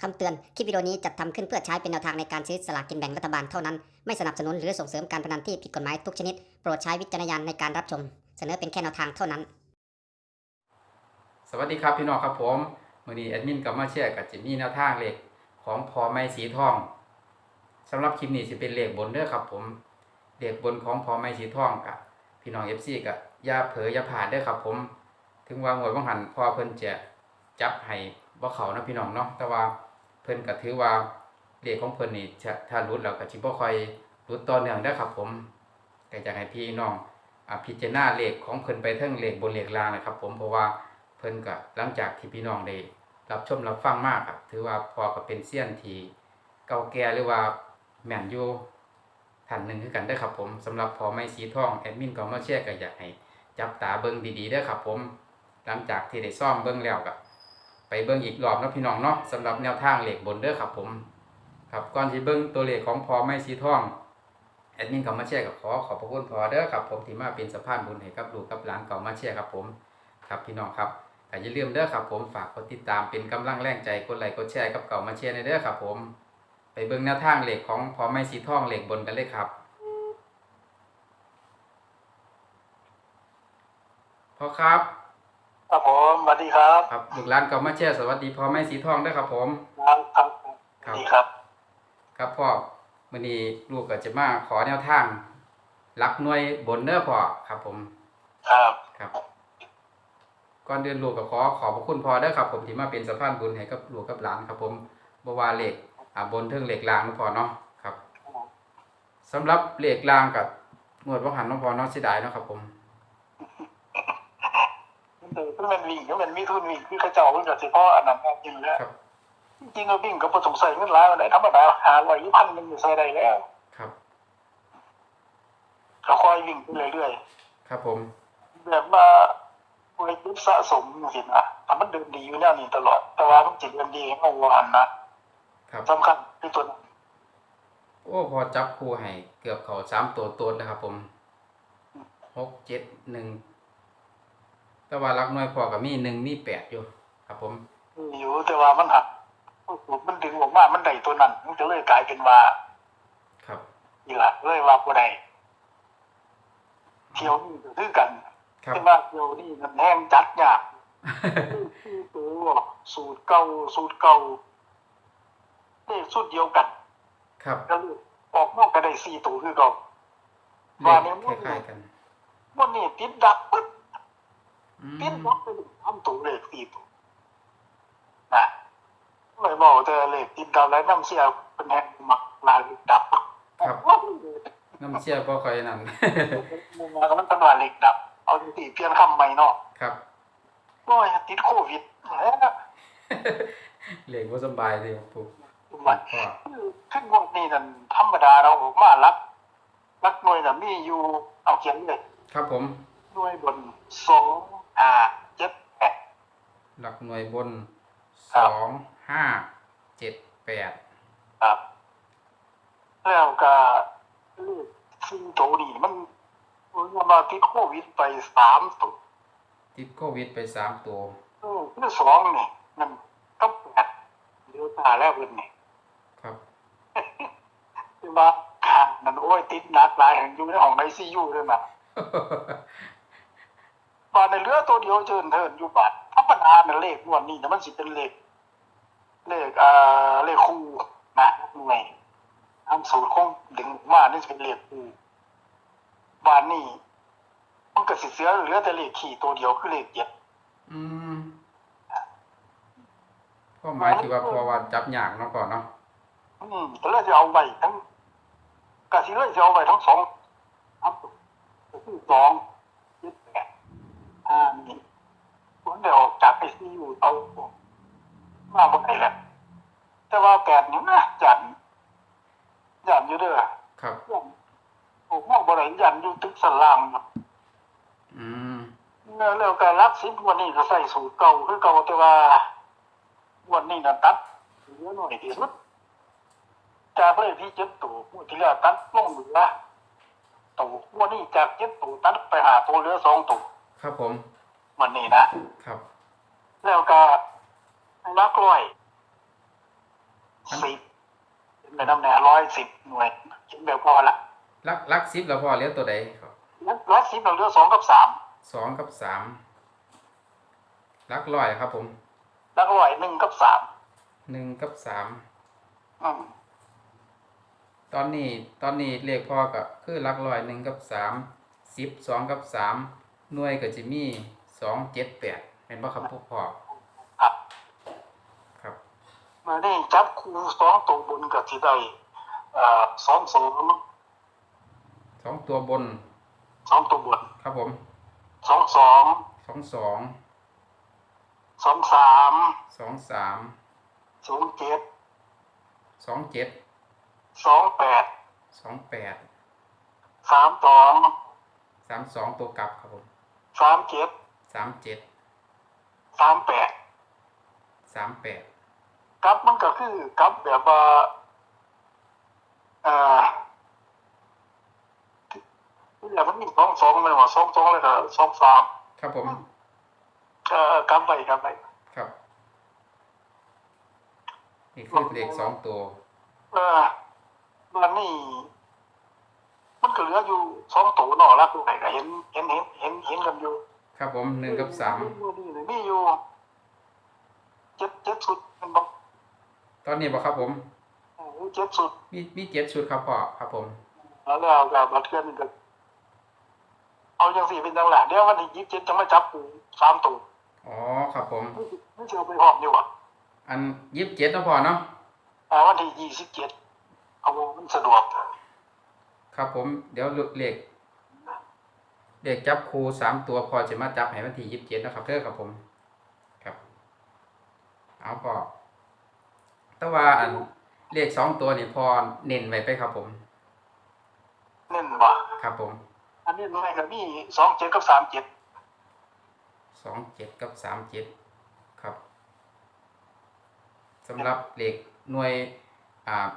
คำเตือน คลิปวิดีโอนี้จัดทำขึ้นเพื่อใช้เป็นแนวทางในการซื้อสลากกินแบ่งรัฐบาลเท่านั้น ไม่สนับสนุนหรือส่งเสริมการพนันที่ผิดกฎหมายทุกชนิด โปรดใช้วิจารณญาณในการรับชม เสนอเป็นแค่แนวทางเท่านั้น สวัสดีครับพี่น้องครับผมมือนี้แอดมินกับมาเชียร์กับจิมมี่แนวทางเลขของพอไม้สีทองสำหรับคลิปนี้จะเป็นเลขบนเด้อครับผมเลขบนของพอไม้สีทองกับพี่น้องเอฟซีกับยาเผลอยาผ่านเด้อครับผม ถึงว่าหวยบังหันพอเพิ่นจะจับให้บ่เขานะพี่น้องเนาะแต่ว่า เพิ่นก็ถือว่าเลขของเพิ่นนี่จะถ้ารุดแล้วก็สิบ่ค่อยรุดต่อเนื่องเด้ครับ ผมก็อยากให้พี่น้องอพิจารณาเลขของเพิ่นไปทั้งเลขบนเลขล่างนะครับ ผมเพราะว่าเพิ่นก็หลังจากที่พี่น้องได้รับชมรับฟังมากครับถือว่าพอก็เป็นเซียนทีเก่าแก่หรือว่าแม่นอยู่ท่านหนึ่งคือกันได้ครับผมสำหรับพอไม้สีทองแอดมินก็มาเชียร์ก็อยากให้จับตาเบิ่งดีๆเด้ครับผม หลังจากที่ได้ซ่อมเบิ่งแล้วก็ ไปเบิ่งอีกรอบนะพี่น้องเนาะสำหรับแนวทางเหลขบนเด้อครับผม ครับก่อนที่เบิ่งตัวเลขของพอไม้สีทองแอดมินก็มาเชียร์ก็ขอขอบพระคุณพอเด้อครับผมที่มาเป็นสะพานบุญให้กับลูกกับหลานเก่ามาเชียร์ครับผม ครับพี่น้องครับก็อย่าลืมเด้อครับผมฝากกดติดตามเป็นกำลังแรงใจกดไลค์กดแชร์กับเก่ามาเชียร์ในเด้อครับผม ไปเบิ่งแนวทางเหล็กของพอไม้สีทองเหล็กบนกันเลยครับพอครับ ครับผมสวัสดีครับครับลูกหลานเก่ามาเชียร์สวัสดีพอไม้สีทองเด้อครับผมครับครับสวัสดีครับ ครับพ่อมื้อนี้ลูกก็จะมาขอแนวทางหลักหน่วยบนเด้อพ่อครับ ผม ครับครับก่อนเดินลูกก็ขอขอบพระคุณพ่อเด้อครับ ผมที่มาเป็นสะพานบุญให้กับลูกกับหลานครับ ผมบ่ว่าเหล็กอ่าบนเทิงเหล็กลางเนาะพ่อเนาะครับสำหรับเหล็กลางกับงวดว่าหันเนาะพ่อเนาะเสียดายเนาะครับ ผม เออเพิ่งเป็นวิ่งก็เป็นมีทุนวิ่งคือเขาเจ้าเพิ่งจะเฉพาะอันนั้นจริงแล้วครับจริงๆก็วิ่งก็บ่ต้องใส่เงินหลายวันไหนธรรมดาหาร้อยหรือพันหนึงอยู่ใส่ได้แล้วครับก็คอยวิ่งไปเรื่อยครับ ผมๆแบบว่าเวทสะสมสินะถ้ามันเดินดีอยู่แนวนี้ตลอด แต่ว่ามันจิตเดินดีเมื่อวานนะครับสำคัญที่ตัวนั้นโอ้พอจับคู่ให้เกือบเขาสามตัวตัวนะครับผมหกเจ็ดหนึ่ง แต่ว่าหลักหน่วยพอกับมีหนึ่งมีแปดอยู่ ครับผมมีอยู่แต่ว่ามันหักมันดึงออกมามันได้ตัวนั้น มันก็เลยกลายเป็นว่า ครับอีหละเลยว่าบ่ได้เที่ยวนี่ก็คือกันครับแต่ว่าเที่ยวนี่มันแห้งจัดยากคือตัวสูตรเก่าสูตรเก่าเลขสูตรเดียวกัน ครับก็เลยออกนอกก็ได้สี่ตัวคือเก่าเลว่าขเนี่ยคล้ายๆกันวันนี้ติดดับปึ๊บ อืติดมดับไปเลยทำตัวเลขสี่ตัวนะเลยบอกแต่เลขติดดับแล้วน้ำเสียเป็นแห่งมักลายเลขดับครับว่าน้ำเชี่ยบ่ค่อยนั่นมุมมาก็มันตำราเลขดับ เอาจริงๆเพี้ยนคำใหม่เนาะครับโอ้ยติดโควิดแหมเหล็กบ่สำบายเลยปุ๊บมันพ่อขึ้นงวดนี้นั่นธรรมดาเราออกมารักรักหน่วยน่ะมีอยู่เอาเขียนเลย ครับผม หน่วยบนสองอ่าเจ็ดแปดหลักหน่วยบนครัสบองห้าเจ็ดแปดครับ แล้วก็เลขซึ่งโตนี่มันมันมาติดโควิดไปสามตัวติดโควิดไปสามตัวเออคือสองนี่มันก็แปดเดือนตาแล้วเพิ่นนี่ครับ คือว่าขาดนั่นโอ้ยติดหนักหลายแห่งอยู่ในห้องไอซียูด้วยนะ บาทในเรือตัวเดียวเจินเทินอยู่บาทธรรมดาเนี่ยเลขงวดนี้แต่มันสิเป็นเลขเลขเอ่อเลขคู่นะหน่วยทำสูตรคงดึงออกมานี่จะเป็นเลขคู่บาทนี้มันก็สิเสือเหลือแต่เลขขี่ตัวเดียวคือเลขเจ็ดอืมก็หมายถึงว่าพอว่าจับยากเนาะก่อนเนาะอืมแต่เลยจะเอาไว้ทั้งกะสิเลยจะเอาไว้ทั้งสองครับก็คือสองเจ็ดแปดอ่านี่ มันได้ออกจากไอซียูเอามาบนไหนแหละแต่ว่าแปดนี่นะยันยันอยู่เด้อครับยันผมมองบริเวณยันอยู่ตึกสนลางอยู่อืมเนื้อเรื่องการรักสิบวันนี้ก็ใส่สูตรเก่าคือเก่าแต่ว่า วันนี้นะตัดเหลือหน่อยที่สุดจากเลขที่เจ็ดตัวผู้ที่แล้วตัดลงเหลือตัววันนี้จากเจ็ดตัวตัดไปหาตัวเหลือสองตัวครับผม วันนี้นะครับ แล้วก็รักร้อยสิบเป็นไปน้ำแน่ร้อยสิบหน่วยคิดแบบพอละลักลักสิบแล้วพอเหลี้ยวตัวใดครับร้อยสิบเราเหลือสองกับสามสองกับสามลักร้อยครับ ผมแล้วก็ร้อยหนึ่งกับสามหนึ่งกับสามอืมตอนนี้ตอนนี้เลขพ่อก็คือลักร้อยหนึ่งกับสามสิบสองกับสามหน่วยก็จะมี สองเจ็ดแปดเป็นป่ะครับพวกพ่อครับครับมาได้จับคู่สองตัวบนกับที่ได้เอ่อสองสองสองตัวบนสองตัวบนครับผมสองสองสองสองสองสามสองสามศูนย์เจ็ดสองเจ็ดสองแปดสองแปดสามสองสามสองตัวกลับครับผมสามเจ็ด สามเจ็ดสามแปดสามแปดกับมันก็คือกับแบบว่าเอ่อที่แบบมันมีสองสองเลยว่าสองสองเลยก็สองสามครับผมเอ่อกับไปกับไปครับนี่คือเลขสองตัวเออมันนี่มันก็เหลืออยู่สองตัวหน่อละตัวไหนก็เห็นเห็นเห็นเห็นเห็นกันอยู่ ครับผมหนึ่งกับสามนี่เลยมีอยู่เจ็ดเจ็ดชุดมันบอกตอนนี้บอกครับผมเออเจ็ดชุด มีมีเจ็ดชุดครับพ่อครับผม แล้วแล้วก็บัตรเคลื่อนมันก็เอาอย่างสี่เป็นจังหละเดี๋ยววันที่ยี่สิบเจ็ดจะมาจับปูสามตัวอ๋อครับผมไม่ไม่เชื่อไปหอบอยู่อะอันยี่สิบเจ็ดนะพ่อเนาะอ่าวันที่ยี่สิบเจ็ดเอาว่ามันสะดวก ครับผมเดี๋ยวเลข เลขจับครูสามตัวพอจะมาจับให้วันที่ยี่สิบเจ็ดนะครับเด้อครับผมครับ เอาพอแต่ว่าอันเลขสองตัวนี่พอเน้นไว้ไปครับผม เน้นว่ะครับผมอันนี้ไม่ก็มีสองเจ็ดกับสามเจ็ดสองเจ็ดกับสามเจ็ดครับสำหรับเลขหน่วยอ่า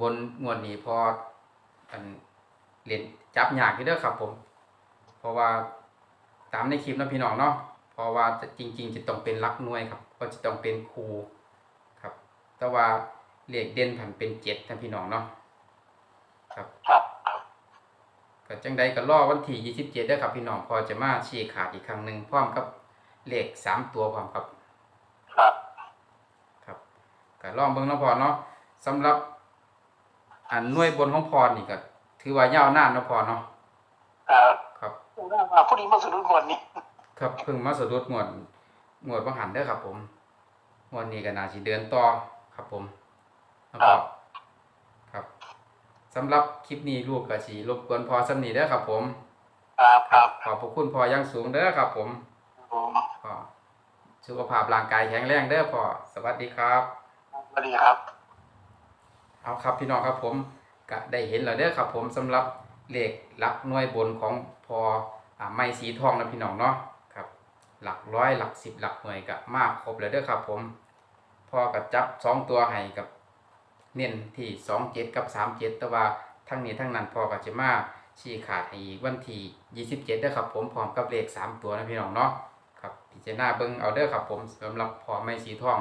บนงวดนี้พออันเรียนจับยากอยู่เด้อครับผม เพราะว่าตามในคลิปนะพี่น้องเนาะเพราะว่าจะจริง ๆ จะต้องเป็นหลักหน่วยครับก็จะต้องเป็นครูครับ แต่ว่าเลขเด่นผันเป็นเจ็ดนะพี่น้องเนาะครับครับก็จังใดก็รอวันที่ยี่สิบเจ็ดได้อครับพี่น้องพอจะมาชี้ขาดอีกครั้งหนึ่งพร้อมกับเลขสามตัวพร้อมครับครับครับก็ลองเบิ่งเนาะพอเนาะสำหรับอันหน่วยบนของพรนี่ก็ถือว่ายาวนานเนาะพอเนาะอ่าครับ ว่าผู้นี้มาสะดุดงวดนี้ครับเพิ่งมาสะดุดงวดงวดบังหันเด้อครับ ผมงวดนี้ก็น่าสิเดินต่อครับ ผมแล้วก็ครับสำหรับคลิปนี้ลูกก็สิรบกวนพอสำนีเด้อครับ ผมครับครับขอบพระคุณพออยังสูงเด้อครับ ผมผมก็สุขภาพร่างกายแข็งแรงเด้อพ่อสวัสดีครับสวัสดีครับ เอาครับพี่น้องครับผมก็ได้เห็นแล้วเด้อครับ ผมสำหรับเลขหลักหน่วยบนของพออ่า ไม้สีทองนะพี่น้องเนาะครับ หลักร้อยหลักสิบหลักหน่วยก็มากครบแล้วเด้อครับผม พอกับจับสองตัวให้กับเน้นที่สองเจ็ดกับสามเจ็ดแต่ว่าทั้งนี้ทั้งนั้นพอกับจะมาชี้ขาดให้อีกวันที่ยี่สิบเจ็ดเด้อครับผมพร้อมกับเลขสามตัวนะพี่น้องเนาะครับพิจารณาเบิ่งเอาเด้อครับผมสำหรับพอไม้สีทอง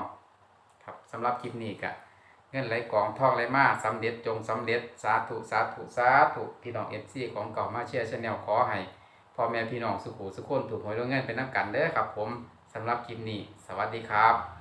ครับสำหรับคลิปนี้ก็เงินไหลกองทองไหลมาสำเร็จจงสำเร็จสาธุสาธุสาธุพี่น้องเอฟซีของเก่ามาเชียร์ชาแนลขอให้ พ่อแม่พี่น้องสุขุสุขคนถูกหวยรวยเงินเป็นนักกันเด้อครับ ผมสำหรับคลิปนี้ สวัสดีครับ